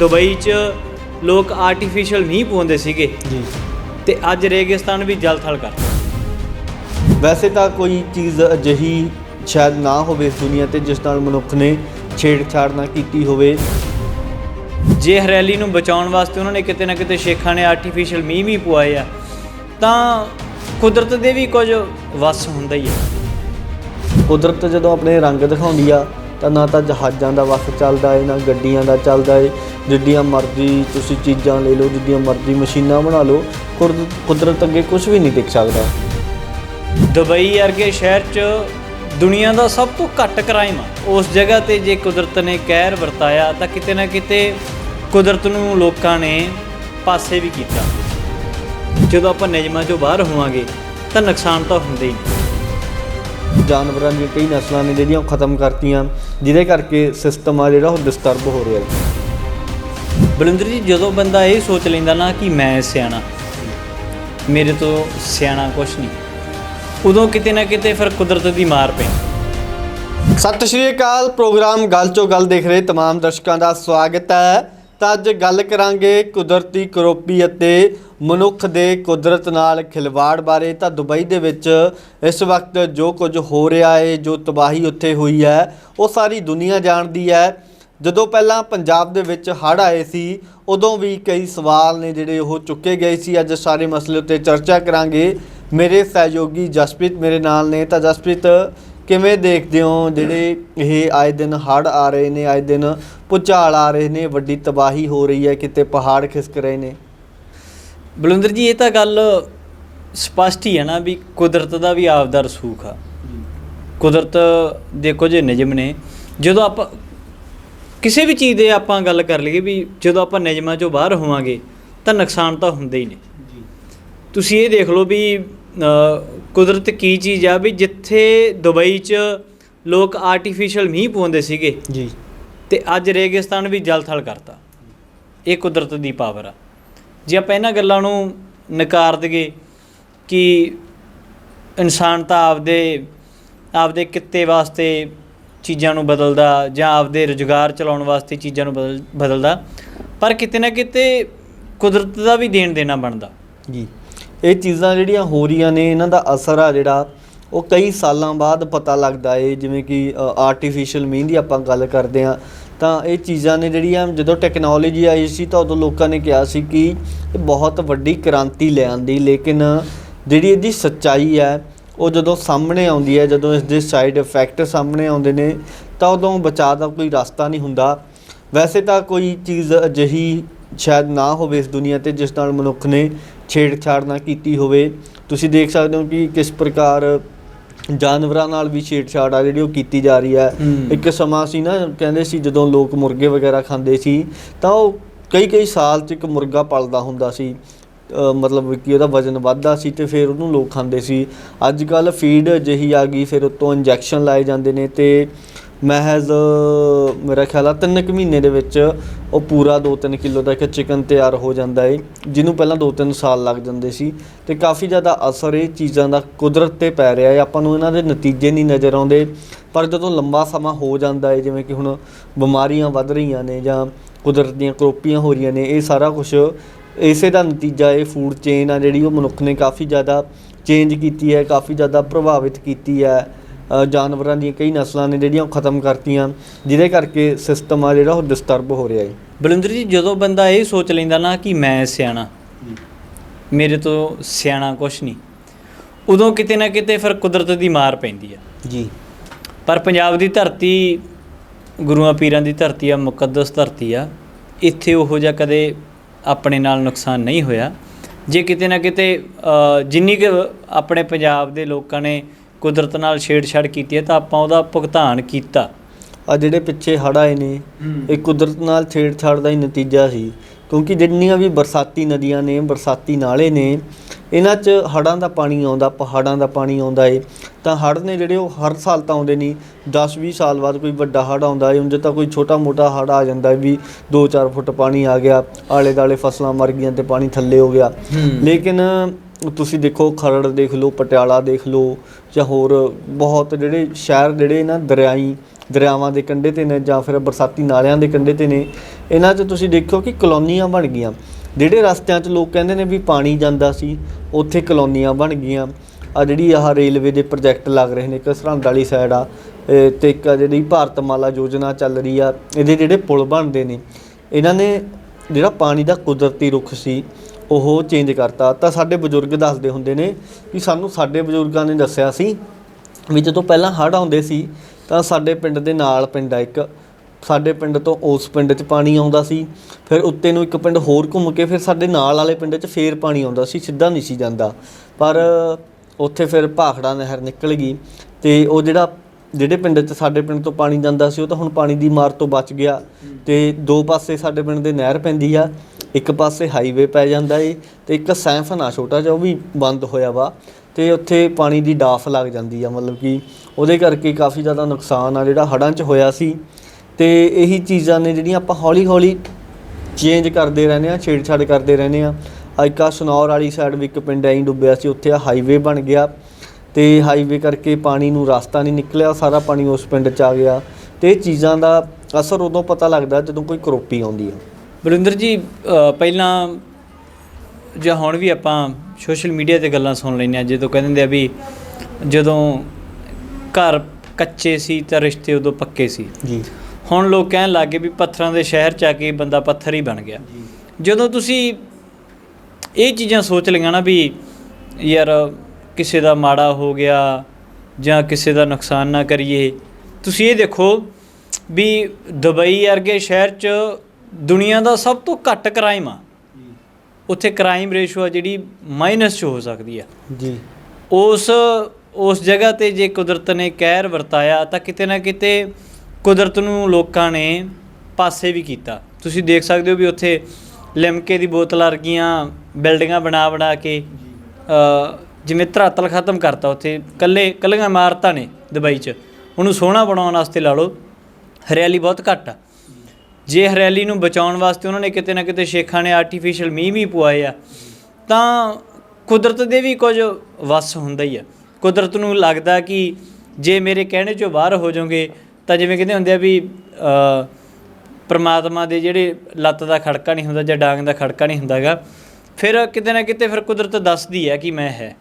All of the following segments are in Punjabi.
ਦੁਬਈ 'ਚ ਲੋਕ ਆਰਟੀਫੀਸ਼ੀਅਲ ਮੀਂਹ ਪਾਉਂਦੇ ਸੀਗੇ। ਜੀ। ਤੇ ਅੱਜ ਰੇਗਿਸਤਾਨ ਵੀ ਜਲ ਥਲ ਕਰਤਾ ਵੈਸੇ ਤਾਂ ਕੋਈ ਚੀਜ਼ ਅਜਿਹੀ ਸ਼ਾਇਦ ਨਾ ਹੋਵੇ ਇਸ ਦੁਨੀਆ ਤੇ ਜਿਸ ਨਾਲ ਮਨੁੱਖ ਨੇ ਛੇੜਛਾੜ ਨਾ ਕੀਤੀ ਹੋਵੇ। ਜੇ ਹਰਿਆਲੀ ਨੂੰ ਬਚਾਉਣ ਵਾਸਤੇ ਉਹਨਾਂ ਨੇ ਕਿਤੇ ਨਾ ਕਿਤੇ ਸ਼ੇਖਾਂ ਨੇ ਆਰਟੀਫੀਸ਼ੀਅਲ ਮੀਂਹ ਵੀ ਪਵਾਏ ਆ ਤਾਂ ਕੁਦਰਤ ਦੇ ਵੀ ਕੁਝ ਵਸ ਹੁੰਦਾ ਹੀ ਹੈ ਕੁਦਰਤ ਜਦੋਂ ਆਪਣੇ ਰੰਗ ਦਿਖਾਉਂਦੀ ਆ ਤਾਂ ਨਾ ਤਾਂ ਜਹਾਜ਼ਾਂ ਦਾ ਵਕਤ ਚੱਲਦਾ ਏ, ਨਾ ਗੱਡੀਆਂ ਦਾ ਚੱਲਦਾ ਏ। ਜਿੱਡੀਆਂ ਮਰਜ਼ੀ ਤੁਸੀਂ ਚੀਜ਼ਾਂ ਲੈ ਲਓ, ਜਿੱਡੀਆਂ ਮਰਜ਼ੀ ਮਸ਼ੀਨਾਂ ਬਣਾ ਲਓ ਕੁਦਰਤ ਕੁਦਰਤ ਅੱਗੇ ਕੁਝ ਵੀ ਨਹੀਂ ਟਿਕ ਸਕਦਾ। ਦੁਬਈ ਵਰਗੇ ਸ਼ਹਿਰ 'ਚ ਦੁਨੀਆ ਦਾ ਸਭ ਤੋਂ ਘੱਟ ਕ੍ਰਾਈਮ ਉਸ ਜਗ੍ਹਾ ਤੇ ਜੇ ਕੁਦਰਤ ਨੇ ਕਹਿਰ ਵਰਤਾਇਆ, ਤਾਂ ਕਿਤੇ ਨਾ ਕਿਤੇ ਕੁਦਰਤ ਨੂੰ ਲੋਕਾਂ ਨੇ ਪਾਸੇ ਵੀ ਕੀਤਾ। ਜਦੋਂ ਆਪਾਂ ਨਿਯਮਾਂ 'ਚੋਂ ਬਾਹਰ ਹੋਵਾਂਗੇ, ਤਾਂ ਨੁਕਸਾਨ ਤਾਂ ਹੁੰਦਾ ਹੀ ਨਹੀਂ ਜਾਨਵਰਾਂ ਦੀਆਂ ਕਈ ਨਸਲਾਂ ਨੇ ਜਿਹੜੀਆਂ ਉਹ ਖਤਮ ਕਰਤੀਆਂ ਜਿਹਦੇ ਕਰਕੇ ਸਿਸਟਮ ਆ ਜਿਹੜਾ ਉਹ ਡਿਸਟਰਬ ਹੋ ਰਿਹਾ ਹੈ ਬਲਿੰਦਰ ਜੀ ਜਦੋਂ ਬੰਦਾ ਇਹ ਸੋਚ ਲੈਂਦਾ ਨਾ ਕਿ ਮੈਂ ਸਿਆਣਾ ਮੇਰੇ ਤੋਂ ਸਿਆਣਾ ਕੁਛ ਨਹੀਂ ਉਦੋਂ ਕਿਤੇ ਨਾ ਕਿਤੇ ਫਿਰ ਕੁਦਰਤ ਦੀ ਮਾਰ ਪੈਂਦੀ ਸਤਿ ਸ਼੍ਰੀ ਅਕਾਲ ਪ੍ਰੋਗਰਾਮ ਗੱਲ ਚੋਂ ਗੱਲ ਦੇਖ ਰਹੇ तमाम ਦਰਸ਼ਕਾਂ ਦਾ ਸਵਾਗਤ ਹੈ ਤਾਂ ਅੱਜ ਗੱਲ ਕਰਾਂਗੇ ਕੁਦਰਤੀ ਕਰੋਪੀ ਅਤੇ ਮਨੁੱਖ ਦੇ ਕੁਦਰਤ ਨਾਲ ਖਿਲਵਾੜ ਬਾਰੇ। ਤਾਂ ਦੁਬਈ ਦੇ ਵਿੱਚ ਇਸ ਵਕਤ ਜੋ ਕੁਝ ਹੋ ਰਿਹਾ ਹੈ ਜੋ ਤਬਾਹੀ ਉੱਥੇ ਹੋਈ ਹੈ, ਉਹ ਸਾਰੀ ਦੁਨੀਆ ਜਾਣਦੀ ਹੈ। ਜਦੋਂ ਪਹਿਲਾਂ ਪੰਜਾਬ ਦੇ ਵਿੱਚ ਹੜ੍ਹ ਆਏ ਸੀ, ਉਦੋਂ ਵੀ ਕਈ ਸਵਾਲ ਨੇ ਜਿਹੜੇ ਉਹ ਚੁੱਕੇ ਗਏ ਸੀ। ਅੱਜ ਸਾਰੇ ਮਸਲੇ ਉੱਤੇ ਚਰਚਾ ਕਰਾਂਗੇ। ਮੇਰੇ ਸਹਿਯੋਗੀ ਜਸਪ੍ਰੀਤ ਮੇਰੇ ਨਾਲ ਨੇ। ਤਾਂ ਜਸਪ੍ਰੀਤ ਕਿਵੇਂ ਦੇਖਦੇ ਹੋ ਜਿਹੜੇ ਇਹ ਆਏ ਦਿਨ ਹੜ੍ਹ ਆ ਰਹੇ ਨੇ ਆਏ ਦਿਨ ਭੁਚਾਲ ਆ ਰਹੇ ਨੇ ਵੱਡੀ ਤਬਾਹੀ ਹੋ ਰਹੀ ਹੈ ਕਿਤੇ ਪਹਾੜ ਖਿਸਕ ਰਹੇ ਨੇ? ਬਲਿੰਦਰ ਜੀ ਇਹ ਤਾਂ ਗੱਲ ਸਪਸ਼ਟ ਹੀ ਹੈ ਨਾ ਵੀ ਕੁਦਰਤ ਦਾ ਵੀ ਆਪਦਾ ਰਸੂਖ ਆ। ਕੁਦਰਤ ਦੇ ਕੁਝ ਨਿਯਮ ਨੇ ਜਦੋਂ ਆਪਾਂ ਕਿਸੇ ਵੀ ਚੀਜ਼ ਦੇ ਆਪਾਂ ਗੱਲ ਕਰ ਲਈਏ ਵੀ ਜਦੋਂ ਆਪਾਂ ਨਿਯਮਾਂ ਚੋਂ ਬਾਹਰ ਹੋਵਾਂਗੇ ਤਾਂ ਨੁਕਸਾਨ ਤਾਂ ਹੁੰਦੇ ਹੀ ਨੇ। ਤੁਸੀਂ ਇਹ ਦੇਖ ਲਓ ਵੀ ਕੁਦਰਤ ਕੀ ਚੀਜ਼ ਆ ਵੀ ਜਿੱਥੇ ਦੁਬਈ 'ਚ ਲੋਕ ਆਰਟੀਫੀਸ਼ੀਅਲ ਮੀਂਹ ਪਾਉਂਦੇ ਸੀਗੇ ਜੀ। ਤੇ ਅੱਜ ਰੇਗਿਸਤਾਨ ਵੀ ਜਲ ਥਲ ਕਰਤਾ। ਇਹ ਕੁਦਰਤ ਦੀ ਪਾਵਰ ਆ। ਜੇ ਆਪਾਂ ਇਹਨਾਂ ਗੱਲਾਂ ਨੂੰ ਨਕਾਰ ਦਈਏ ਕਿ ਇਨਸਾਨ ਤਾਂ ਆਪਦੇ ਆਪਦੇ ਕਿੱਤੇ ਵਾਸਤੇ ਚੀਜ਼ਾਂ ਨੂੰ ਬਦਲਦਾ ਜਾਂ ਆਪਦੇ ਰੁਜ਼ਗਾਰ ਚਲਾਉਣ ਵਾਸਤੇ ਚੀਜ਼ਾਂ ਨੂੰ ਬਦਲ ਬਦਲਦਾ ਪਰ ਕਿਤੇ ਨਾ ਕਿਤੇ ਕੁਦਰਤ ਦਾ ਵੀ ਦੇਣ ਦੇਣਾ ਬਣਦਾ। ਜੀ। ਇਹ ਚੀਜ਼ਾਂ ਜਿਹੜੀਆਂ ਹੋ ਰਹੀਆਂ ਨੇ, ਇਹਨਾਂ ਦਾ ਅਸਰ ਆ ਜਿਹੜਾ, ਉਹ ਕਈ ਸਾਲਾਂ ਬਾਅਦ ਪਤਾ ਲੱਗਦਾ ਏ, ਜਿਵੇਂ ਕਿ ਆਰਟੀਫੀਸ਼ੀਅਲ ਮੀਂਹ ਦੀ ਆਪਾਂ ਗੱਲ ਕਰਦੇ ਆ ਤਾਂ ਇਹ ਚੀਜ਼ਾਂ ਨੇ ਜਿਹੜੀਆਂ, ਜਦੋਂ ਟੈਕਨੋਲੋਜੀ ਆਈ ਸੀ, ਤਾਂ ਉਦੋਂ ਲੋਕਾਂ ਨੇ ਕਿਹਾ ਸੀ ਕਿ ਇਹ ਬਹੁਤ ਵੱਡੀ ਕ੍ਰਾਂਤੀ ਲੈ ਆਂਦੀ, ਲੇਕਿਨ ਜਿਹੜੀ ਇਹਦੀ ਸੱਚਾਈ ਹੈ, ਉਹ ਜਦੋਂ ਸਾਹਮਣੇ ਆਉਂਦੀ ਹੈ, ਜਦੋਂ ਇਸ ਦੇ ਸਾਈਡ ਇਫੈਕਟ ਸਾਹਮਣੇ ਆਉਂਦੇ ਨੇ, ਤਾਂ ਉਦੋਂ ਬਚਾਅ ਦਾ ਕੋਈ ਰਸਤਾ ਨਹੀਂ ਹੁੰਦਾ। ਵੈਸੇ ਤਾਂ ਕੋਈ ਚੀਜ਼ ਅਜਿਹੀ ਸ਼ਾਇਦ ਨਾ ਹੋਵੇ ਇਸ ਦੁਨੀਆ ਤੇ, ਜਿਸ ਨਾਲ ਮਨੁੱਖ ਨੇ ਛੇੜਛਾੜ ਨਾ ਕੀਤੀ ਹੋਵੇ। ਤੁਸੀਂ ਦੇਖ ਸਕਦੇ ਹੋ ਕਿ ਕਿਸ ਪ੍ਰਕਾਰ ਜਾਨਵਰਾਂ ਨਾਲ ਵੀ ਛੇੜਛਾੜ ਆ ਜਿਹੜੀ ਉਹ ਕੀਤੀ ਜਾ ਰਹੀ ਹੈ। ਇੱਕ ਸਮਾਂ ਸੀ ਨਾ ਕਹਿੰਦੇ ਸੀ ਜਦੋਂ ਲੋਕ ਮੁਰਗੇ ਵਗੈਰਾ ਖਾਂਦੇ ਸੀ ਤਾਂ ਉਹ ਕਈ ਕਈ ਸਾਲ 'ਚ ਇੱਕ ਮੁਰਗਾ ਪਲਦਾ ਹੁੰਦਾ ਸੀ। ਮਤਲਬ ਕਿ ਉਹਦਾ ਵਜ਼ਨ ਵੱਧਦਾ ਸੀ ਤੇ ਫਿਰ ਉਹਨੂੰ ਲੋਕ ਖਾਂਦੇ ਸੀ। ਅੱਜ ਕੱਲ ਫੀਡ ਅਜਿਹੀ ਆ ਗਈ ਫਿਰ ਉਤੋਂ ਇੰਜੈਕਸ਼ਨ ਲਾਏ ਜਾਂਦੇ ਨੇ ਤੇ ਮਹਿਜ਼, ਮੇਰਾ ਖਿਆਲ ਆ ਤਿੰਨ ਕੁ ਮਹੀਨੇ ਦੇ ਵਿੱਚ ਉਹ ਪੂਰਾ 2-3 ਕਿਲੋ ਦਾ ਇੱਕ ਚਿਕਨ ਤਿਆਰ ਹੋ ਜਾਂਦਾ ਏ, ਜਿਹਨੂੰ ਪਹਿਲਾਂ 2-3 ਸਾਲ ਲੱਗ ਜਾਂਦੇ ਸੀ ਤੇ ਕਾਫੀ ਜ਼ਿਆਦਾ ਅਸਰ ਇਹ ਚੀਜ਼ਾਂ ਦਾ ਕੁਦਰਤ ਤੇ ਪੈ ਰਿਹਾ ਹੈ ਆਪਾਂ ਨੂੰ ਇਹਨਾਂ ਦੇ ਨਤੀਜੇ ਨਹੀਂ ਨਜ਼ਰ ਆਉਂਦੇ, ਪਰ ਜਦੋਂ ਲੰਬਾ ਸਮਾਂ ਹੋ ਜਾਂਦਾ ਏ, ਜਿਵੇਂ ਕਿ ਹੁਣ ਬਿਮਾਰੀਆਂ ਵੱਧ ਰਹੀਆਂ ਨੇ ਜਾਂ ਕੁਦਰਤ ਦੀਆਂ ਕਰੋਪੀਆਂ ਹੋ ਰਹੀਆਂ ਨੇ, ਇਹ ਸਾਰਾ ਕੁਝ ਇਸੇ ਦਾ ਨਤੀਜਾ ਇਹ ਫੂਡ ਚੇਨ ਆ ਜਿਹੜੀ ਉਹ ਮਨੁੱਖ ਨੇ ਕਾਫੀ ਜ਼ਿਆਦਾ ਚੇਂਜ ਕੀਤੀ ਹੈ ਕਾਫੀ ਜ਼ਿਆਦਾ ਪ੍ਰਭਾਵਿਤ ਕੀਤੀ ਹੈ ਜਾਨਵਰਾਂ ਦੀਆਂ ਕਈ ਨਸਲਾਂ ਨੇ ਜਿਹੜੀਆਂ ਉਹ ਖਤਮ ਕਰਤੀਆਂ ਜਿਹਦੇ ਕਰਕੇ ਸਿਸਟਮ ਆ ਜਿਹੜਾ ਉਹ ਡਿਸਟਰਬ ਹੋ ਰਿਹਾ ਹੈ। ਬਲਿੰਦਰ ਜੀ ਜਦੋਂ ਬੰਦਾ ਇਹ ਸੋਚ ਲੈਂਦਾ ਨਾ ਕਿ ਮੈਂ ਸਿਆਣਾ ਮੇਰੇ ਤੋਂ ਸਿਆਣਾ ਕੁਛ ਨਹੀਂ ਉਦੋਂ ਕਿਤੇ ਨਾ ਕਿਤੇ ਫਿਰ ਕੁਦਰਤ ਦੀ ਮਾਰ ਪੈਂਦੀ ਆ। ਜੀ। ਪਰ ਪੰਜਾਬ ਦੀ ਧਰਤੀ ਗੁਰੂਆਂ ਪੀਰਾਂ ਦੀ ਧਰਤੀ ਆ ਮੁਕੱਦਸ ਧਰਤੀ ਆ ਇੱਥੇ ਉਹੋ ਜਿਹਾ ਕਦੇ ਆਪਣੇ ਨਾਲ ਨੁਕਸਾਨ ਨਹੀਂ ਹੋਇਆ। ਜੇ ਕਿਤੇ ਨਾ ਕਿਤੇ ਜਿੰਨੀ ਕੁ ਆਪਣੇ ਪੰਜਾਬ ਦੇ ਲੋਕਾਂ ਨੇ ਕੁਦਰਤ ਨਾਲ ਛੇੜਛਾੜ ਕੀਤੀ ਹੈ ਤਾਂ ਆਪਾਂ ਉਹਦਾ ਭੁਗਤਾਨ ਕੀਤਾ। ਆ ਜਿਹੜੇ ਪਿੱਛੇ ਹੜ੍ਹ ਆਏ ਨੇ ਇਹ ਕੁਦਰਤ ਨਾਲ ਛੇੜਛਾੜ ਦਾ ਹੀ ਨਤੀਜਾ ਸੀ। ਕਿਉਂਕਿ ਜਿੰਨੀਆਂ ਵੀ ਬਰਸਾਤੀ ਨਦੀਆਂ ਨੇ ਬਰਸਾਤੀ ਨਾਲੇ ਨੇ ਇਹਨਾਂ 'ਚ ਹੜ੍ਹਾਂ ਦਾ ਪਾਣੀ ਆਉਂਦਾ ਪਹਾੜਾਂ ਦਾ ਪਾਣੀ ਆਉਂਦਾ ਏ। ਤਾਂ ਹੜ੍ਹ ਨੇ ਜਿਹੜੇ ਉਹ ਹਰ ਸਾਲ ਤਾਂ ਆਉਂਦੇ ਨਹੀਂ 10-20 ਸਾਲ ਬਾਅਦ ਕੋਈ ਵੱਡਾ ਹੜ੍ਹ ਆਉਂਦਾ ਏ ਉਂਝ ਤਾਂ ਕੋਈ ਛੋਟਾ-ਮੋਟਾ ਹੜ੍ਹ ਆ ਜਾਂਦਾ ਏ ਵੀ 2-4 ਫੁੱਟ ਪਾਣੀ ਆ ਗਿਆ ਆਲੇ-ਦਾਲੇ ਫਸਲਾਂ ਮਰ ਗਈਆਂ ਤੇ ਪਾਣੀ ਥੱਲੇ ਹੋ ਗਿਆ। ਲੇਕਿਨ ਤੁਸੀਂ ਦੇਖੋ, ਖਰੜ ਦੇਖ ਲਓ, ਪਟਿਆਲਾ ਦੇਖ ਲਓ, ਜਾਂ ਹੋਰ ਬਹੁਤ ਜਿਹੜੇ ਸ਼ਹਿਰ ਜਿਹੜੇ ਨਾ ਦਰਿਆਈ, ਦਰਿਆਵਾਂ ਦੇ ਕੰਢੇ ਤੇ ਨੇ, ਜਾਂ ਫਿਰ ਬਰਸਾਤੀ ਨਾਲਿਆਂ ਦੇ ਕੰਢੇ ਤੇ ਨੇ, ਇਹਨਾਂ 'ਚ ਤੁਸੀਂ ਦੇਖੋ ਕਿ ਕਲੋਨੀਆਂ ਬਣ ਗਈਆਂ। ਜਿਹੜੇ ਰਸਤਿਆਂ 'ਚ ਲੋਕ ਕਹਿੰਦੇ ਨੇ ਵੀ ਪਾਣੀ ਜਾਂਦਾ ਸੀ, ਉੱਥੇ ਕਲੋਨੀਆਂ ਬਣ ਗਈਆਂ। ਆ ਜਿਹੜੀ ਆਹ ਰੇਲਵੇ ਦੇ ਪ੍ਰੋਜੈਕਟ ਲੱਗ ਰਹੇ ਨੇ, ਇੱਕ ਸਰਹੰਦ ਵਾਲੀ ਸਾਈਡ ਆ, ਇਹ ਤੇ ਇੱਕ ਆ ਜਿਹੜੀ ਭਾਰਤਮਾਲਾ ਯੋਜਨਾ ਚੱਲ ਰਹੀ ਆ, ਇਹਦੇ ਜਿਹੜੇ ਪੁਲ ਬਣਦੇ ਨੇ, ਇਹਨਾਂ ਨੇ ਜਿਹੜਾ ਪਾਣੀ ਦਾ ਕੁਦਰਤੀ ਰੁੱਖ ਸੀ ਉਹ ਚੇਂਜ ਕਰਤਾ। ਤਾਂ ਸਾਡੇ ਬਜ਼ੁਰਗ ਦੱਸਦੇ ਹੁੰਦੇ ਨੇ ਕਿ ਸਾਨੂੰ ਸਾਡੇ ਬਜ਼ੁਰਗਾਂ ਨੇ ਦੱਸਿਆ ਸੀ ਵੀ ਜਦੋਂ ਪਹਿਲਾਂ ਹੜ੍ਹ ਆਉਂਦੇ ਸੀ, ਤਾਂ ਸਾਡੇ ਪਿੰਡ ਦੇ ਨਾਲ ਪਿੰਡ ਆ ਇੱਕ। ਸਾਡੇ ਪਿੰਡ ਤੋਂ ਉਸ ਪਿੰਡ 'ਚ ਪਾਣੀ ਆਉਂਦਾ ਸੀ, ਫਿਰ ਉੱਤੇ ਨੂੰ ਇੱਕ ਪਿੰਡ ਹੋਰ ਘੁੰਮ ਕੇ ਫਿਰ ਸਾਡੇ ਨਾਲ ਵਾਲੇ ਪਿੰਡ 'ਚ ਫੇਰ ਪਾਣੀ ਆਉਂਦਾ ਸੀ, ਸਿੱਧਾ ਨਹੀਂ ਸੀ ਜਾਂਦਾ। ਪਰ ਉੱਥੇ ਫਿਰ ਭਾਖੜਾ ਨਹਿਰ ਨਿਕਲ ਗਈ ਤੇ ਉਹ ਜਿਹੜਾ ਜਿਹੜੇ ਪਿੰਡ 'ਚ ਸਾਡੇ ਪਿੰਡ ਤੋਂ ਪਾਣੀ ਜਾਂਦਾ ਸੀ, ਉਹ ਤਾਂ ਹੁਣ ਪਾਣੀ ਦੀ ਮਾਰ ਤੋਂ ਬਚ ਗਿਆ। ਤੇ ਦੋ ਪਾਸੇ ਸਾਡੇ ਪਿੰਡ ਦੇ ਨਹਿਰ ਪੈਂਦੀ ਆ, ਇੱਕ ਪਾਸੇ ਹਾਈਵੇ ਪੈ ਜਾਂਦਾ ਏ ਤੇ ਇੱਕ ਸੈਂਫਨ ਆ ਛੋਟਾ ਜਿਹਾ ਉਹ ਵੀ ਬੰਦ ਹੋਇਆ ਵਾ ਤੇ ਉੱਥੇ ਪਾਣੀ ਦੀ ਡਾਫ ਲੱਗ ਜਾਂਦੀ ਆ, ਮਤਲਬ ਕਿ ਉਹਦੇ ਕਰਕੇ ਕਾਫੀ ਜ਼ਿਆਦਾ ਨੁਕਸਾਨ ਆ, ਜਿਹੜਾ ਹੜ੍ਹਾਂ 'ਚ ਹੋਇਆ ਸੀ। ਤੇ ਇਹੀ ਚੀਜ਼ਾਂ ਨੇ ਜਿਹੜੀਆਂ ਆਪਾਂ ਹੌਲੀ-ਹੌਲੀ ਚੇਂਜ ਕਰਦੇ ਰਹਿੰਦੇ ਆ, ਛੇੜਛਾੜ ਕਰਦੇ ਰਹਿੰਦੇ ਆ। ਅੱਜ ਕਾ ਸਨੌਰ ਵਾਲੀ ਸਾਈਡ ਵੀ ਇੱਕ ਪਿੰਡ ਐਂ ਡੁੱਬਿਆ ਸੀ, ਉੱਥੇ ਆ ਹਾਈਵੇ ਬਣ ਗਿਆ। ਤੇ ਹਾਈਵੇ ਕਰਕੇ ਪਾਣੀ ਨੂੰ ਰਸਤਾ ਨਹੀਂ ਨਿਕਲਿਆ ਸਾਰਾ ਪਾਣੀ ਉਸ ਪਿੰਡ 'ਚ ਆ ਗਿਆ ਤੇ ਇਹ ਚੀਜ਼ਾਂ ਦਾ ਅਸਰ ਉਦੋਂ ਪਤਾ ਲੱਗਦਾ ਜਦੋਂ ਕੋਈ ਕਰੋਪੀ ਆਉਂਦੀ ਆ। ਬਰਿੰਦਰ ਜੀ ਅ, ਪਹਿਲਾਂ ਜਾਂ ਹੁਣ ਵੀ ਆਪਾਂ ਸੋਸ਼ਲ ਮੀਡੀਆ ਤੇ ਗੱਲਾਂ ਸੁਣ ਲੈਂਦੇ ਆ ਜਦੋਂ ਕਹਿੰਦੇ ਹੁੰਦੇ ਆ ਵੀ ਜਦੋਂ ਘਰ ਕੱਚੇ ਸੀ ਤਾਂ ਰਿਸ਼ਤੇ ਉਦੋਂ ਪੱਕੇ ਸੀ। ਜੀ। ਹੁਣ ਲੋਕ ਕਹਿਣ ਲੱਗੇ ਵੀ ਪੱਥਰਾਂ ਦੇ ਸ਼ਹਿਰ ਚ ਆ ਕੇ ਬੰਦਾ ਪੱਥਰ ਹੀ ਬਣ ਗਿਆ। ਜਦੋਂ ਤੁਸੀਂ ਇਹ ਚੀਜ਼ਾਂ ਸੋਚ ਲਈਆਂ ਨਾ ਵੀ ਯਾਰ ਕਿਸੇ ਦਾ ਮਾੜਾ ਹੋ ਗਿਆ ਜਾਂ ਕਿਸੇ ਦਾ ਨੁਕਸਾਨ ਨਾ ਕਰੀਏ। ਤੁਸੀਂ ਇਹ ਦੇਖੋ ਵੀ ਦੁਬਈ ਵਰਗੇ ਸ਼ਹਿਰ 'ਚ ਦੁਨੀਆ ਦਾ ਸਭ ਤੋਂ ਘੱਟ ਕ੍ਰਾਈਮ ਆ। ਉੱਥੇ ਕ੍ਰਾਈਮ ਰੇਸ਼ੋ ਆ ਜਿਹੜੀ ਮਾਈਨਸ 'ਚ ਹੋ ਸਕਦੀ ਆ। ਜੀ। ਉਸ ਉਸ ਜਗ੍ਹਾ ਤੇ ਜੇ ਕੁਦਰਤ ਨੇ ਕਹਿਰ ਵਰਤਾਇਆ ਤਾਂ ਕਿਤੇ ਨਾ ਕਿਤੇ ਕੁਦਰਤ ਨੂੰ ਲੋਕਾਂ ਨੇ ਪਾਸੇ ਵੀ ਕੀਤਾ। ਤੁਸੀਂ ਦੇਖ ਸਕਦੇ ਹੋ ਵੀ ਉੱਥੇ ਲਿਮਕੇ ਦੀ ਬੋਤਲਾਂ ਵਰਗੀਆਂ ਬਿਲਡਿੰਗਾਂ ਬਣਾ ਬਣਾ ਕੇ ਜਿਵੇਂ ਧਰਾਤਲ ਖਤਮ ਕਰਤਾ ਉੱਥੇ ਕੱਲੇ ਕੱਲੀਆਂ ਇਮਾਰਤਾਂ ਨੇ ਦੁਬਈ 'ਚ। ਉਹਨੂੰ ਸੋਹਣਾ ਬਣਾਉਣ ਵਾਸਤੇ ਲਾ ਲਓ, ਹਰਿਆਲੀ ਬਹੁਤ ਘੱਟ ਆ। ਜੇ ਹਰਿਆਲੀ ਨੂੰ ਬਚਾਉਣ ਵਾਸਤੇ ਉਹਨਾਂ ਨੇ ਕਿਤੇ ਨਾ ਕਿਤੇ ਸ਼ੇਖਾਂ ਨੇ ਆਰਟੀਫੀਸ਼ੀਅਲ ਮੀਂਹ ਵੀ ਪੁਆਏ ਆ, ਤਾਂ ਕੁਦਰਤ ਦੇ ਵੀ ਕੁਝ ਵਸ ਹੁੰਦਾ ਹੀ ਆ। ਕੁਦਰਤ ਨੂੰ ਲੱਗਦਾ ਕਿ ਜੇ ਮੇਰੇ ਕਹਿਣੇ ਚੋਂ ਬਾਹਰ ਹੋ ਜਾਓਗੇ, ਤਾਂ ਜਿਵੇਂ ਕਹਿੰਦੇ ਹੁੰਦੇ ਆ ਵੀ ਪਰਮਾਤਮਾ ਦੇ ਜਿਹੜੇ ਲੱਤ ਦਾ ਖੜਕਾ ਨਹੀਂ ਹੁੰਦਾ ਜਾਂ ਡਾਂਗ ਦਾ ਖੜਕਾ ਨਹੀਂ ਹੁੰਦਾਗਾ, ਫਿਰ ਕਿਤੇ ਨਾ ਕਿਤੇ ਫਿਰ ਕੁਦਰਤ ਦੱਸਦੀ ਹੈ ਕਿ ਮੈਂ ਹੈ।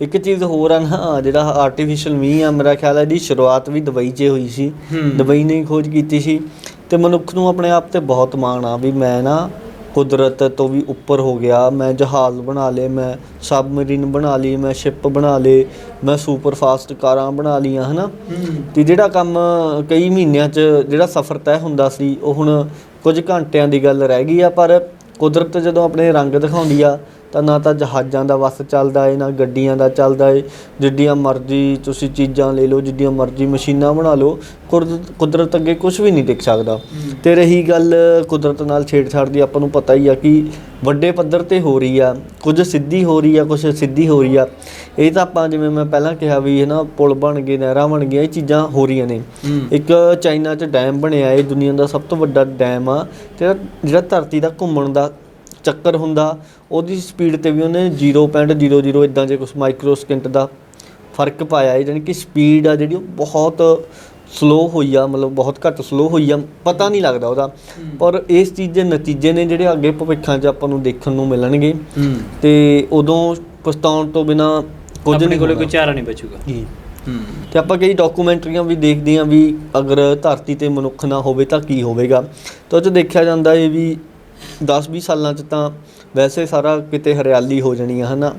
ਇੱਕ ਚੀਜ਼ ਹੋਰ ਆ ਨਾ ਜਿਹੜਾ ਆਰਟੀਫੀਸ਼ੀਅਲ ਮੀਂਹ ਆ ਮੇਰਾ ਖਿਆਲ ਹੈ ਇਹਦੀ ਸ਼ੁਰੂਆਤ ਵੀ ਦੁਬਈ 'ਚ ਹੋਈ ਸੀ। ਦੁਬਈ ਨੇ ਖੋਜ ਕੀਤੀ ਸੀ ਤੇ ਮਨੁੱਖ ਨੂੰ ਆਪਣੇ ਆਪ ਤੇ ਬਹੁਤ ਮਾਣ ਆ ਵੀ ਮੈਂ ਨਾ ਕੁਦਰਤ ਤੋਂ ਵੀ ਉੱਪਰ ਹੋ ਗਿਆ। ਮੈਂ ਜਹਾਜ਼ ਬਣਾ ਲਏ ਮੈਂ ਸਬਮਰੀਨ ਬਣਾ ਲਈ ਮੈਂ ਸ਼ਿਪ ਬਣਾ ਲਏ ਮੈਂ ਸੁਪਰ ਫਾਸਟ ਕਾਰਾਂ ਬਣਾ ਲੀਆਂ ਹਨਾ? ਤੇ ਜਿਹੜਾ ਕੰਮ ਕਈ ਮਹੀਨਿਆਂ 'ਚ ਜਿਹੜਾ ਸਫ਼ਰ ਤੈਅ ਹੁੰਦਾ ਸੀ ਉਹ ਹੁਣ ਕੁਝ ਘੰਟਿਆਂ ਦੀ ਗੱਲ ਰਹਿ ਗਈ ਆ ਪਰ ਕੁਦਰਤ ਜਦੋਂ ਆਪਣੇ ਰੰਗ ਦਿਖਾਉਂਦੀ ਆ ਤਾਂ ਨਾ ਤਾਂ ਜਹਾਜ਼ਾਂ ਦਾ ਵਸ ਚੱਲਦਾ ਏ ਨਾ ਗੱਡੀਆਂ ਦਾ ਚੱਲਦਾ ਏ। ਜਿੱਡੀਆਂ ਮਰਜ਼ੀ ਤੁਸੀਂ ਚੀਜ਼ਾਂ ਲੈ ਲਓ ਜਿੱਡੀਆਂ ਮਰਜ਼ੀ ਮਸ਼ੀਨਾਂ ਬਣਾ ਲਓ ਕੁਦਰਤ ਕੁਦਰਤ ਅੱਗੇ ਕੁਝ ਵੀ ਨਹੀਂ ਟਿਕ ਸਕਦਾ। ਤੇ ਰਹੀ ਗੱਲ ਕੁਦਰਤ ਨਾਲ ਛੇੜਛਾੜ ਦੀ ਆਪਾਂ ਨੂੰ ਪਤਾ ਹੀ ਆ ਕਿ ਵੱਡੇ ਪੱਧਰ ਤੇ ਹੋ ਰਹੀ ਆ ਕੁਝ ਸਿੱਧੀ ਹੋ ਰਹੀ ਆ ਕੁਝ ਸਿੱਧੀ ਹੋ ਰਹੀ ਆ। ਇਹ ਤਾਂ ਆਪਾਂ ਜਿਵੇਂ ਮੈਂ ਪਹਿਲਾਂ ਕਿਹਾ ਵੀ ਹੈ ਨਾ ਪੁਲ ਬਣ ਗਏ ਨਹਿਰਾਂ ਬਣ ਗਈਆਂ ਇਹ ਚੀਜ਼ਾਂ ਹੋ ਰਹੀਆਂ ਨੇ। ਇੱਕ ਚਾਈਨਾ 'ਚ ਡੈਮ ਬਣਿਆ ਇਹ ਦੁਨੀਆ ਦਾ ਸਭ ਤੋਂ ਵੱਡਾ ਡੈਮ ਆ। ਤੇ ਜਿਹੜਾ ਧਰਤੀ ਦਾ ਘੁੰਮਣ ਦਾ ਚੱਕਰ ਹੁੰਦਾ ਉਹਦੀ ਸਪੀਡ ਤੇ ਵੀ ਉਹਨੇ 0.00 ਇਦਾਂ ਜੇ ਕੁਝ ਮਾਈਕਰੋ ਸਕਿੰਟ ਦਾ ਫ਼ਰਕ ਪਾਇਆ ਹੈ ਜਾਣੀ ਕਿ ਸਪੀਡ ਆ ਜਿਹੜੀ ਉਹ ਬਹੁਤ ਸਲੋ ਹੋਈ ਆ ਮਤਲਬ ਬਹੁਤ ਘੱਟ ਸਲੋ ਹੋਈ ਆ ਪਤਾ ਨਹੀਂ ਲੱਗਦਾ ਉਹਦਾ। ਪਰ ਇਸ ਚੀਜ਼ ਦੇ ਨਤੀਜੇ ਨੇ ਜਿਹੜੇ ਅੱਗੇ ਭਵਿੱਖਾਂ 'ਚ ਆਪਾਂ ਨੂੰ ਦੇਖਣ ਨੂੰ ਮਿਲਣਗੇ। ਤੇ ਉਦੋਂ ਪਛਤਾਉਣ ਤੋਂ ਬਿਨਾ ਕੁਝ ਨਹੀਂ ਕੋਲੇ। ਕੋਈ ਚਾਰਾ ਨਹੀਂ ਬਚੂਗਾ। ਜੀ। ਹੂੰ। ਤੇ ਆਪਾਂ ਕਈ ਡਾਕੂਮੈਂਟਰੀਆਂ ਵੀ ਦੇਖਦੇ ਹਾਂ ਵੀ ਅਗਰ ਧਰਤੀ ਤੇ ਮਨੁੱਖ ਨਾ ਹੋਵੇ ਤਾਂ ਕੀ ਹੋਵੇਗਾ। ਤਾਂ ਉਹ 'ਚ ਦੇਖਿਆ ਜਾਂਦਾ ਹੈ ਵੀ 10-20 ਸਾਲਾਂ 'ਚ ਤਾਂ ਵੈਸੇ ਸਾਰਾ ਕਿਤੇ ਹਰਿਆਲੀ ਹੋ ਜਾਣੀ ਆ ਹਨਾ?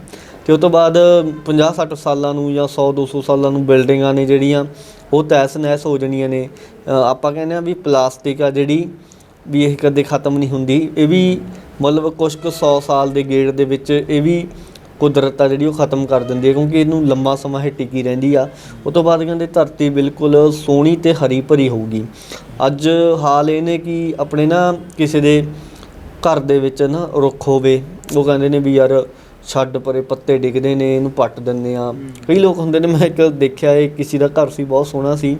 ਤੇ ਉਸ ਤੋਂ ਬਾਅਦ 50-60 ਸਾਲਾਂ ਨੂੰ ਜਾਂ 100-200 ਸਾਲਾਂ ਨੂੰ ਬਿਲਡਿੰਗਾਂ ਨੇ ਜਿਹੜੀਆਂ, ਉਹ ਤਹਿਸ ਨਹਿਸ ਹੋ ਜਾਣੀਆਂ ਨੇ। ਆਪਾਂ ਕਹਿੰਦੇ ਆ ਵੀ ਪਲਾਸਟਿਕ ਆ ਜਿਹੜੀ ਵੀ ਇਹ ਕਦੇ ਖਤਮ ਨਹੀਂ ਹੁੰਦੀ। ਇਹ ਵੀ ਮਤਲਬ ਕੁਝ ਕੁ 100 ਸਾਲ ਦੇ ਗੇੜ ਦੇ ਵਿੱਚ ਇਹ ਵੀ ਕੁਦਰਤ ਆ ਜਿਹੜੀ ਉਹ ਖਤਮ ਕਰ ਦਿੰਦੀ ਹੈ, ਕਿਉਂਕਿ ਇਹਨੂੰ ਲੰਮਾ ਸਮਾਂ ਇਹ ਟਿਕੀ ਰਹਿੰਦੀ ਆ। ਉਸ ਤੋਂ ਬਾਅਦ ਕਹਿੰਦੇ ਧਰਤੀ ਬਿਲਕੁਲ ਸੋਹਣੀ ਤੇ ਹਰੀ ਭਰੀ ਹੋਊਗੀ। ਅੱਜ ਹਾਲ ਇਹ ਨੇ ਕਿ ਆਪਣੇ ਨਾ ਕਿਸੇ ਦੇ ਘਰ ਦੇ ਵਿੱਚ ਨਾ ਰੁੱਖ ਹੋਵੇ ਉਹ ਕਹਿੰਦੇ ਨੇ ਵੀ ਯਾਰ ਛੱਡ ਪਰੇ ਪੱਤੇ ਡਿੱਗਦੇ ਨੇ ਇਹਨੂੰ ਪੱਟ ਦਿੰਦੇ ਆ ਕਈ ਲੋਕ ਹੁੰਦੇ ਨੇ ਮੈਂ ਇੱਕ ਦੇਖਿਆ ਇਹ ਕਿਸੇ ਦਾ ਘਰ ਸੀ ਬਹੁਤ ਸੋਹਣਾ ਸੀ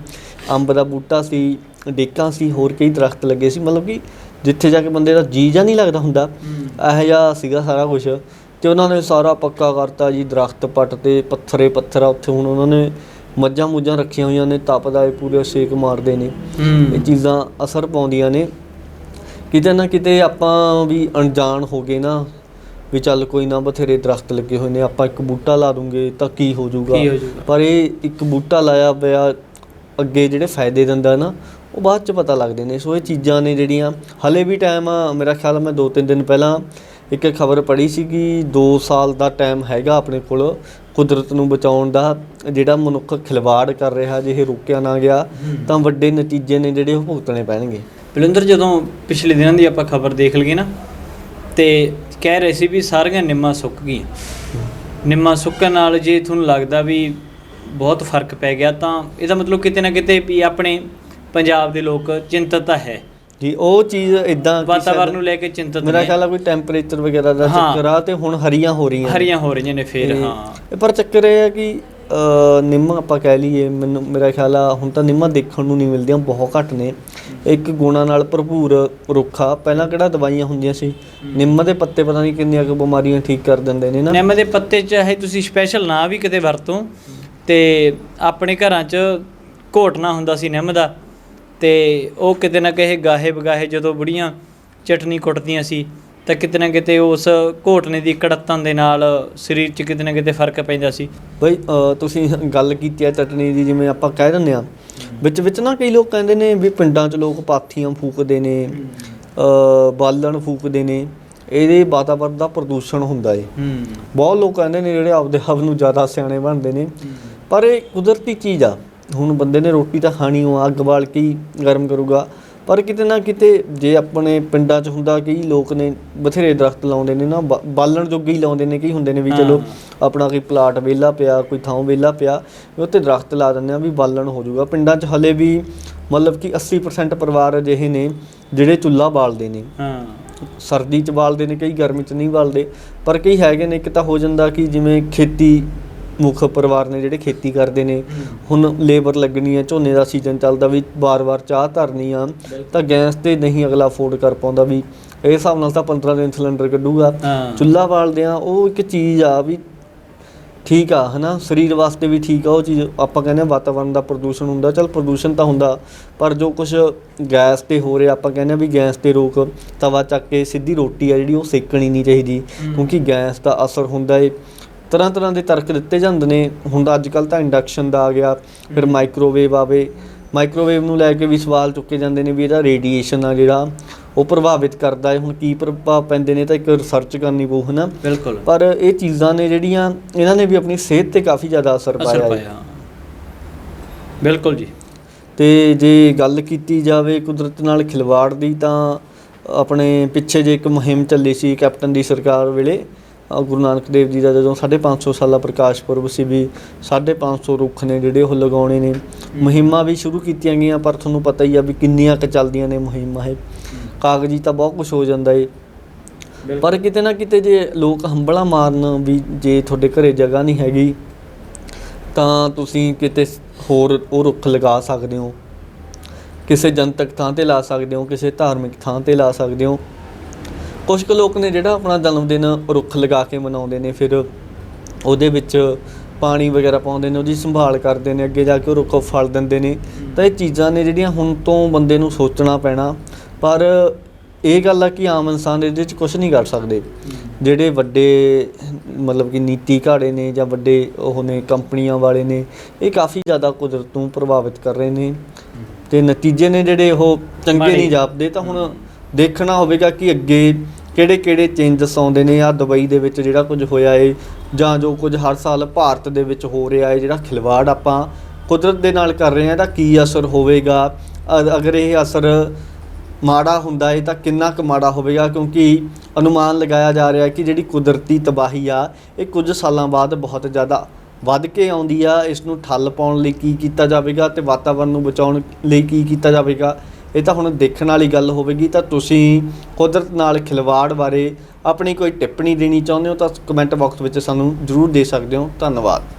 ਅੰਬ ਦਾ ਬੂਟਾ ਸੀ ਡੇਕਾਂ ਸੀ ਹੋਰ ਕਈ ਦਰਖਤ ਲੱਗੇ ਸੀ ਮਤਲਬ ਕਿ ਜਿੱਥੇ ਜਾ ਕੇ ਬੰਦੇ ਦਾ ਜੀ ਜਾਂ ਨਹੀਂ ਲੱਗਦਾ ਹੁੰਦਾ। ਇਹੋ ਜਿਹਾ ਸੀਗਾ ਸਾਰਾ ਕੁਝ ਤੇ ਉਹਨਾਂ ਨੇ ਸਾਰਾ ਪੱਕਾ ਕਰਤਾ ਜੀ ਦਰਖਤ ਪੱਟ ਤੇ ਪੱਥਰੇ ਪੱਥਰ ਉੱਥੇ ਹੁਣ ਉਹਨਾਂ ਨੇ ਮੱਝਾਂ ਮੁੱਝਾਂ ਰੱਖੀਆਂ ਹੋਈਆਂ ਨੇ ਤਪਦਾ ਇਹ ਪੂਰੇ ਸੇਕ ਮਾਰਦੇ ਨੇ। ਇਹ ਚੀਜ਼ਾਂ ਅਸਰ ਪਾਉਂਦੀਆਂ ਨੇ। ਕਿਤੇ ਨਾ ਕਿਤੇ ਆਪਾਂ ਵੀ ਅਣਜਾਣ ਹੋ ਗਏ ਨਾ ਵੀ ਚੱਲ ਕੋਈ ਨਾ ਬਥੇਰੇ ਦਰਖਤ ਲੱਗੇ ਹੋਏ ਨੇ ਆਪਾਂ ਇੱਕ ਬੂਟਾ ਲਾ ਦੂੰਗੇ ਤਾਂ ਕੀ ਹੋ ਜਾਊਗਾ। ਕੀ ਹੋ ਜਾਊਗਾ? ਪਰ ਇਹ ਇੱਕ ਬੂਟਾ ਲਾਇਆ ਪਿਆ ਅੱਗੇ ਜਿਹੜੇ ਫਾਇਦੇ ਦਿੰਦਾ ਨਾ ਉਹ ਬਾਅਦ ਚ ਪਤਾ ਲੱਗਦੇ ਨੇ। ਸੋ ਇਹ ਚੀਜ਼ਾਂ ਨੇ ਜਿਹੜੀਆਂ ਹਲੇ ਵੀ ਟਾਈਮ ਆ ਮੇਰਾ ਖਿਆਲ ਆ ਮੈਂ 2-3 ਦਿਨ ਪਹਿਲਾਂ ਇੱਕ ਖਬਰ ਪੜ੍ਹੀ ਸੀ ਕਿ 2 ਸਾਲ ਦਾ ਟਾਈਮ ਹੈਗਾ ਆਪਣੇ ਕੋਲ ਕੁਦਰਤ ਨੂੰ ਬਚਾਉਣ ਦਾ ਜਿਹੜਾ ਮਨੁੱਖ ਖਿਲਵਾੜ ਕਰ ਰਿਹਾ ਜੇ ਇਹ ਰੋਕਿਆ ਨਾ ਗਿਆ ਤਾਂ ਵੱਡੇ ਨਤੀਜੇ ਨੇ ਜਿਹੜੇ ਉਹ ਭੁਗਤਣੇ ਪੈਣਗੇ। ਬਲਿੰਦਰ ਜਦੋਂ ਪਿਛਲੇ ਦਿਨਾਂ ਦੀ ਆਪਾਂ ਖਬਰ ਦੇਖ ਲਈਏ ਨਾ ਤੇ ਕਹਿ ਰਹੇ ਸੀ ਵੀ ਸਾਰੀਆਂ ਨਿੰਮਾਂ ਸੁੱਕ ਗਈਆਂ। ਨਿੰਮਾਂ ਸੁੱਕਣ ਨਾਲ ਜੇ ਤੁਹਾਨੂੰ ਲੱਗਦਾ ਵੀ ਬਹੁਤ ਫ਼ਰਕ ਪੈ ਗਿਆ ਤਾਂ ਇਹਦਾ ਮਤਲਬ ਕਿਤੇ ਨਾ ਕਿਤੇ ਵੀ ਆਪਣੇ ਪੰਜਾਬ ਦੇ ਲੋਕ ਚਿੰਤਤ ਤਾਂ ਹੈ। ਜੀ ਉਹ ਚੀਜ਼ ਇਦਾਂ ਵਾਤਾਵਰਨ ਨੂੰ ਲੈ ਕੇ ਚਿੰਤਤ ਮੇਰਾ ਖਿਆਲ ਆ ਕੋਈ ਟੈਂਪਰੇਚਰ ਵਗੈਰਾ ਦਾ। ਚੱਕਰ ਆ ਤੇ ਹੁਣ ਹਰੀਆਂ ਹੋ ਰਹੀਆਂ ਹਰੀਆਂ ਹੋ ਰਹੀਆਂ ਨੇ ਫੇਰ ਹਾਂ। ਪਰ ਚੱਕਰ ਇਹ ਹੈ ਕਿ ਨਿੰਮ ਆਪਾਂ ਕਹਿ ਲਈਏ ਮੈਨੂੰ ਮੇਰਾ ਖਿਆਲ ਆ ਹੁਣ ਤਾਂ ਨਿੰਮਾਂ ਦੇਖਣ ਨੂੰ ਨਹੀਂ ਮਿਲਦੀਆਂ ਬਹੁਤ ਘੱਟ ਨੇ। ਇੱਕ ਗੁਣਾ ਨਾਲ ਭਰਪੂਰ ਰੁੱਖ ਆ। ਪਹਿਲਾਂ ਕਿਹੜਾ ਦਵਾਈਆਂ ਹੁੰਦੀਆਂ ਸੀ? ਨਿੰਮ ਦੇ ਪੱਤੇ ਪਤਾ ਨਹੀਂ ਕਿੰਨੀਆਂ ਕੁ ਬਿਮਾਰੀਆਂ ਠੀਕ ਕਰ ਦਿੰਦੇ ਨੇ ਨਾ। ਨਿੰਮ ਦੇ ਪੱਤੇ ਚਾਹੇ ਤੁਸੀਂ ਸਪੈਸ਼ਲ ਨਾ ਵੀ ਕਿਤੇ ਵਰਤੋ ਤੇ ਆਪਣੇ ਘਰਾਂ 'ਚ ਘੋਟਣਾ ਹੁੰਦਾ ਸੀ ਨਿੰਮ ਦਾ ਤੇ ਉਹ ਕਿਤੇ ਨਾ ਕਿਤੇ ਗਾਹੇ ਬਗਾਹੇ ਜਦੋਂ ਬੁੜੀਆਂ ਚਟਨੀ ਕੁੱਟਦੀਆਂ ਸੀ ਤਾਂ ਕਿਤੇ ਨਾ ਕਿਤੇ ਉਸ ਘੋਟਣੇ ਦੀ ਕੜਤਨ ਦੇ ਨਾਲ ਸਰੀਰ 'ਚ ਕਿਤੇ ਨਾ ਕਿਤੇ ਫ਼ਰਕ ਪੈਂਦਾ ਸੀ। ਬਈ ਅ, ਤੁਸੀਂ ਗੱਲ ਕੀਤੀ ਹੈ ਚਟਨੀ ਦੀ ਜਿਵੇਂ ਆਪਾਂ ਕਹਿ ਦਿੰਦੇ ਆ ਵਿੱਚ ਵਿੱਚ ਨਾ ਕਈ ਲੋਕ ਕਹਿੰਦੇ ਨੇ ਵੀ ਪਿੰਡਾਂ 'ਚ ਲੋਕ ਪਾਥੀਆਂ ਫੂਕਦੇ ਨੇ ਅ, ਬਾਲਣ ਫੂਕਦੇ ਨੇ। ਇਹਦੇ ਵਾਤਾਵਰਨ ਦਾ ਪ੍ਰਦੂਸ਼ਣ ਹੁੰਦਾ ਏ। ਹੂੰ। ਬਹੁਤ ਲੋਕ ਕਹਿੰਦੇ ਨੇ ਜਿਹੜੇ ਆਪਦੇ ਆਪ ਨੂੰ ਜ਼ਿਆਦਾ ਸਿਆਣੇ ਬਣਦੇ ਨੇ। ਪਰ ਇਹ ਕੁਦਰਤੀ ਚੀਜ਼ ਆ। ਹੁਣ ਬੰਦੇ ਨੇ ਰੋਟੀ ਤਾਂ ਖਾਣੀ ਉਹ ਅੱਗ ਬਾਲ ਕੇ ਹੀ ਗਰਮ ਕਰੂਗਾ। ਪਰ ਕਿਤੇ ਨਾ ਕਿਤੇ ਜੇ ਆਪਣੇ ਪਿੰਡਾਂ 'ਚ ਹੁੰਦਾ ਕਈ ਲੋਕ ਨੇ ਬਥੇਰੇ ਦਰਖਤ ਲਾਉਂਦੇ ਨੇ ਨਾ ਬਾ- ਬਾਲਣ ਜੋਗੇ ਹੀ ਲਾਉਂਦੇ ਨੇ ਕਈ ਹੁੰਦੇ ਨੇ ਵੀ ਚਲੋ ਆਪਣਾ ਕੋਈ ਪਲਾਟ ਵਿਹਲਾ ਪਿਆ ਕੋਈ ਥਾਂ ਵਿਹਲਾ ਪਿਆ ਵੀ ਉੱਤੇ ਦਰਖਤ ਲਾ ਦਿੰਦੇ ਆ ਵੀ ਬਾਲਣ ਹੋ ਜਾਊਗਾ। ਪਿੰਡਾਂ 'ਚ ਹਲੇ ਵੀ ਮਤਲਬ ਕਿ 80% ਪਰਿਵਾਰ ਅਜਿਹੇ ਨੇ ਜਿਹੜੇ ਚੁੱਲ੍ਹਾ ਬਾਲਦੇ ਨੇ। ਹਾਂ। ਸਰਦੀ ਚ ਬਾਲਦੇ ਨੇ ਕਈ ਗਰਮੀ ਚ ਨਹੀਂ ਬਾਲਦੇ। ਪਰ ਕਈ ਹੈਗੇ ਨੇ ਇੱਕ ਤਾਂ ਹੋ ਜਾਂਦਾ ਕਿ ਜਿਵੇਂ ਖੇਤੀ ਮੁੱਖ ਪਰਿਵਾਰ ਨੇ ਜਿਹੜੇ ਖੇਤੀ ਕਰਦੇ ਨੇ ਹੁਣ ਲੇਬਰ ਲੱਗਣੀ ਹੈ ਝੋਨੇ ਦਾ ਸੀਜ਼ਨ ਚੱਲਦਾ ਵੀ ਵਾਰ-ਵਾਰ ਚਾਹ ਧਰਨੀ ਆ ਤਾਂ ਗੈਸ ਤੇ ਨਹੀਂ ਅਗਲਾ ਅਫੋਰਡ ਕਰ ਪਾਉਂਦਾ ਵੀ ਇਹ ਹਿਸਾਬ ਨਾਲ ਤਾਂ 15 ਦਿਨ ਸਿਲੰਡਰ ਕੱਢੂਗਾ। ਚੁੱਲ੍ਹਾ ਬਾਲਦੇ ਆ ਉਹ ਇੱਕ ਚੀਜ਼ ਆ ਵੀ ਠੀਕ ਆ ਹਨਾ? ਸਰੀਰ ਵਾਸਤੇ ਵੀ ਠੀਕ ਆ ਉਹ ਚੀਜ਼ ਆਪਾਂ ਕਹਿੰਦੇ ਆ ਵਾਤਾਵਰਣ ਦਾ ਪ੍ਰਦੂਸ਼ਣ ਹੁੰਦਾ ਚਲ ਪ੍ਰਦੂਸ਼ਣ ਤਾਂ ਹੁੰਦਾ ਪਰ ਜੋ ਕੁਝ ਗੈਸ ਤੇ ਹੋ ਰਿਹਾ ਆਪਾਂ ਕਹਿੰਦੇ ਆ ਵੀ ਗੈਸ ਤੇ ਰੋਕ ਤਵਾ ਚੱਕ ਕੇ ਸਿੱਧੀ ਰੋਟੀ ਆ ਜਿਹੜੀ ਉਹ ਸੇਕਣੀ ਨਹੀਂ ਚਾਹੀਦੀ ਕਿਉਂਕਿ ਗੈਸ ਦਾ ਅਸਰ ਹੁੰਦਾ ਏ। ਤਰ੍ਹਾਂ ਤਰ੍ਹਾਂ ਦੇ ਤਰਕ ਦਿੱਤੇ ਜਾਂਦੇ ਨੇ। ਹੁਣ ਤਾਂ ਅੱਜ ਕੱਲ ਤਾਂ ਇੰਡਕਸ਼ਨ ਦਾ ਆ ਗਿਆ ਫਿਰ ਮਾਈਕ੍ਰੋਵੇਵ ਆਵੇ। ਮਾਈਕ੍ਰੋਵੇਵ ਨੂੰ ਲੈ ਕੇ ਵੀ ਸਵਾਲ ਚੁੱਕੇ ਜਾਂਦੇ ਨੇ ਵੀ ਇਹਦਾ ਰੇਡੀਏਸ਼ਨ ਆ ਜਿਹੜਾ ਉਹ ਪ੍ਰਭਾਵਿਤ ਕਰਦਾ ਹੈ। ਹੁਣ ਕੀ ਪ੍ਰਭਾਵ ਪੈਂਦੇ ਨੇ ਤਾਂ ਇੱਕ ਰਿਸਰਚ ਕਰਨੀ ਪਊ ਹਨਾ? ਬਿਲਕੁਲ। ਪਰ ਇਹ ਚੀਜ਼ਾਂ ਨੇ ਜਿਹੜੀਆਂ ਇਹਨਾਂ ਨੇ ਵੀ ਆਪਣੀ ਸਿਹਤ ਤੇ ਕਾਫੀ ਜ਼ਿਆਦਾ ਅਸਰ ਪਾਇਆ ਹੈ। ਬਿਲਕੁਲ ਜੀ। ਤੇ ਜੇ ਗੱਲ ਕੀਤੀ ਜਾਵੇ ਕੁਦਰਤ ਨਾਲ ਖਿਲਵਾੜ ਦੀ ਤਾਂ ਆਪਣੇ ਪਿੱਛੇ ਜੇ ਇੱਕ ਮੁਹਿੰਮ ਚੱਲੀ ਸੀ ਕੈਪਟਨ ਦੀ ਸਰਕਾਰ ਵੇਲੇ ਗੁਰੂ ਨਾਨਕ ਦੇਵ ਜੀ ਦਾ ਜਦੋਂ 550 ਸਾਲਾ ਪ੍ਰਕਾਸ਼ ਪੁਰਬ ਸੀ ਵੀ 550 ਰੁੱਖ ਨੇ ਜਿਹੜੇ ਉਹ ਲਗਾਉਣੇ ਨੇ, ਮੁਹਿੰਮਾਂ ਵੀ ਸ਼ੁਰੂ ਕੀਤੀਆਂ ਗਈਆਂ, ਪਰ ਤੁਹਾਨੂੰ ਪਤਾ ਹੀ ਆ ਵੀ ਕਿੰਨੀਆਂ ਕੁ ਚੱਲਦੀਆਂ ਨੇ ਮੁਹਿੰਮਾਂ ਇਹ। ਕਾਗਜ਼ੀ ਤਾਂ ਬਹੁਤ ਕੁਝ ਹੋ ਜਾਂਦਾ ਏ। ਪਰ ਕਿਤੇ ਨਾ ਕਿਤੇ ਜੇ ਲੋਕ ਹੰਬਲਾ ਮਾਰਨ ਵੀ ਜੇ ਤੁਹਾਡੇ ਘਰੇ ਜਗ੍ਹਾ ਨਹੀਂ ਹੈਗੀ, ਤਾਂ ਤੁਸੀਂ ਕਿਤੇ ਹੋਰ ਉਹ ਰੁੱਖ ਲਗਾ ਸਕਦੇ ਹੋ। ਕਿਸੇ ਜਨਤਕ ਥਾਂ ਤੇ ਲਾ ਸਕਦੇ ਹੋ, ਕਿਸੇ ਧਾਰਮਿਕ ਥਾਂ ਤੇ ਲਾ ਸਕਦੇ ਹੋ। ਕੁਝ ਕੁ ਲੋਕ ਨੇ ਜਿਹੜਾ ਆਪਣਾ ਜਨਮ ਦਿਨ ਰੁੱਖ ਲਗਾ ਕੇ ਮਨਾਉਂਦੇ ਨੇ ਫਿਰ ਉਹਦੇ ਵਿੱਚ ਪਾਣੀ ਵਗੈਰਾ ਪਾਉਂਦੇ ਨੇ ਉਹਦੀ ਸੰਭਾਲ ਕਰਦੇ ਨੇ ਅੱਗੇ ਜਾ ਕੇ ਉਹ ਰੁੱਖ ਫਲ ਦਿੰਦੇ ਨੇ। ਤਾਂ ਇਹ ਚੀਜ਼ਾਂ ਨੇ ਜਿਹੜੀਆਂ ਹੁਣ ਤੋਂ ਬੰਦੇ ਨੂੰ ਸੋਚਣਾ ਪੈਣਾ। ਪਰ ਇਹ ਗੱਲ ਆ ਕਿ ਆਮ ਇਨਸਾਨ ਇਹਦੇ ਵਿੱਚ ਕੁਝ ਨਹੀਂ ਕਰ ਸਕਦੇ। ਜਿਹੜੇ ਵੱਡੇ ਮਤਲਬ ਕਿ ਨੀਤੀ ਘਾੜੇ ਨੇ ਜਾਂ ਵੱਡੇ ਉਹ ਨੇ ਕੰਪਨੀਆਂ ਵਾਲੇ ਨੇ ਇਹ ਕਾਫੀ ਜ਼ਿਆਦਾ ਕੁਦਰਤ ਨੂੰ ਪ੍ਰਭਾਵਿਤ ਕਰ ਰਹੇ ਨੇ। ਤੇ ਨਤੀਜੇ ਨੇ ਜਿਹੜੇ ਉਹ ਚੰਗੇ। ਨਹੀਂ ਜਾਪਦੇ ਤਾਂ ਹੁਣ ਦੇਖਣਾ ਹੋਵੇਗਾ ਕਿ ਅੱਗੇ ਕਿਹੜੇ ਕਿਹੜੇ ਚੇਂਜਸ ਆਉਂਦੇ ਨੇ ਆ ਦੁਬਈ ਦੇ ਵਿੱਚ ਜਿਹੜਾ ਕੁਝ ਹੋਇਆ ਏ, ਜਾਂ ਜੋ ਕੁਝ ਹਰ ਸਾਲ ਭਾਰਤ ਦੇ ਵਿੱਚ ਹੋ ਰਿਹਾ ਏ, ਜਿਹੜਾ ਖਿਲਵਾੜ ਆਪਾਂ ਕੁਦਰਤ ਦੇ ਨਾਲ ਕਰ ਰਹੇ ਹਾਂ ਇਹਦਾ ਕੀ ਅਸਰ ਹੋਵੇਗਾ? ਅਗਰ ਇਹ ਅਸਰ ਮਾੜਾ ਹੁੰਦਾ ਏ, ਤਾਂ ਕਿੰਨਾ ਕੁ ਮਾੜਾ ਹੋਵੇਗਾ? ਕਿਉਂਕਿ ਅਨੁਮਾਨ ਲਗਾਇਆ ਜਾ ਰਿਹਾ ਹੈ ਕਿ ਜਿਹੜੀ ਕੁਦਰਤੀ ਤਬਾਹੀ ਆ, ਇਹ ਕੁਝ ਸਾਲਾਂ ਬਾਅਦ ਬਹੁਤ ਜ਼ਿਆਦਾ ਵੱਧ ਕੇ ਆਉਂਦੀ ਆ। ਇਸ ਨੂੰ ਠੱਲ ਪਾਉਣ ਲਈ ਕੀ ਕੀਤਾ ਜਾਵੇਗਾ ਤੇ ਵਾਤਾਵਰਣ ਨੂੰ ਬਚਾਉਣ ਲਈ ਕੀ ਕੀਤਾ ਜਾਵੇਗਾ? ਇਹ ਤਾਂ ਹੁਣ ਦੇਖਣ ਵਾਲੀ ਗੱਲ ਹੋਵੇਗੀ, ਤਾਂ ਤੁਸੀਂ ਕੁਦਰਤ ਨਾਲ ਖਿਲਵਾੜ ਬਾਰੇ ਆਪਣੀ ਕੋਈ ਟਿੱਪਣੀ ਦੇਣੀ ਚਾਹੁੰਦੇ ਹੋ ਤਾਂ ਕਮੈਂਟ ਬਾਕਸ ਵਿੱਚ ਸਾਨੂੰ ਜਰੂਰ ਦੇ ਸਕਦੇ ਹੋ। ਧੰਨਵਾਦ।